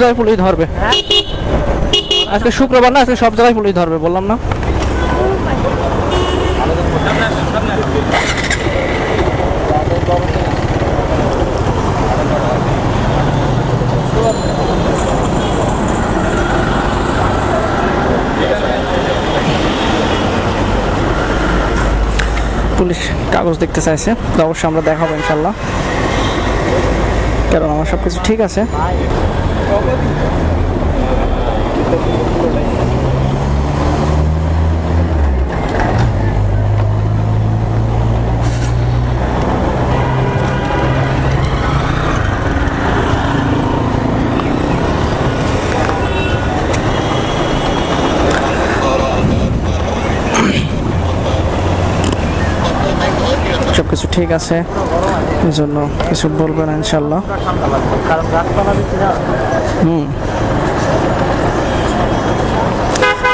জায়গায় পুলিশ ধরবে। আজকে শুক্রবার না, আজকে সব জায়গায় পুলিশ ধরবে, বললাম না। পুলিশ কাগজ দেখতে চাইছে অবশ্যই আমরা দেখাবো ইনশাল্লাহ। কারণ আমার সব কিছু ঠিক আছে। সব কিছু ঠিক আছে জন্য কিছু বলবে না ইনশাল্লাহ হুম।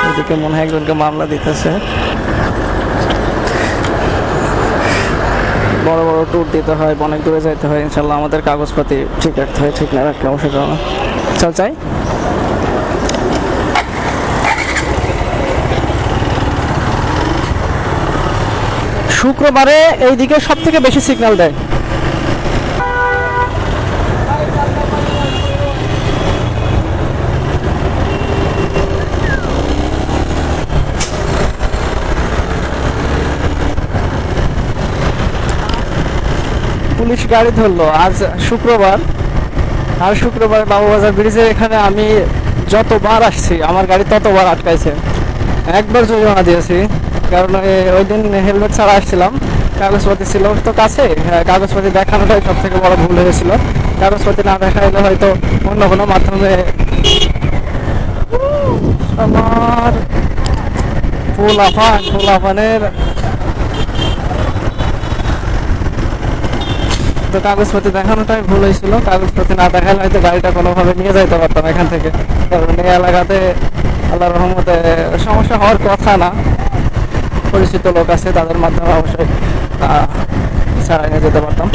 এদিকে মনে হয় একজনকে মামলা দিতেছে। বড় বড় ট্যুর দিতে হয়, অনেক দূরে যাইতে হয় ইনশাল্লাহ আমাদের কাগজপাতি ঠিক রাখতে হয়, ঠিক না রাখলে অবশ্যই না। চল, চাই। শুক্রবারে এইদিকে সব থেকে বেশি সিগন্যাল দেয়। পুলিশ গাড়ি ধরলো। আজ শুক্রবার। আর শুক্রবার বাবুবাজার ব্রিজের এখানে আমি যতবার আসছি আমার গাড়ি ততবার আটকাইছে। একবার জরিমানা দিয়েছি কারণ ওই দিন হেলমেট ছাড়া আসছিলাম। কাগজপাতি ছিল তো কাছে হ্যাঁ, কাগজপাতি দেখানোটাই সব থেকে বড় ভুল হয়েছিল। কাগজপাতি না দেখাইলে হয়তো অন্য কোনো মাধ্যমে আমার ফুল আফান ফুল আফানের তো কাগজপত্র দেখানোটাই ভুল হয়েছিল। কাগজপত্র না দেখালে হয়তো গাড়িটা কোনোভাবে নিয়ে যাইতে পারতাম এখান থেকে। কারণ এই এলাকাতে আল্লাহ রহমতে সমস্যা হওয়ার কথা না। পরিচিত লোক আছে, তাদের মাধ্যমে অবশ্যই ছাড়াই নিয়ে যেতে পারতাম।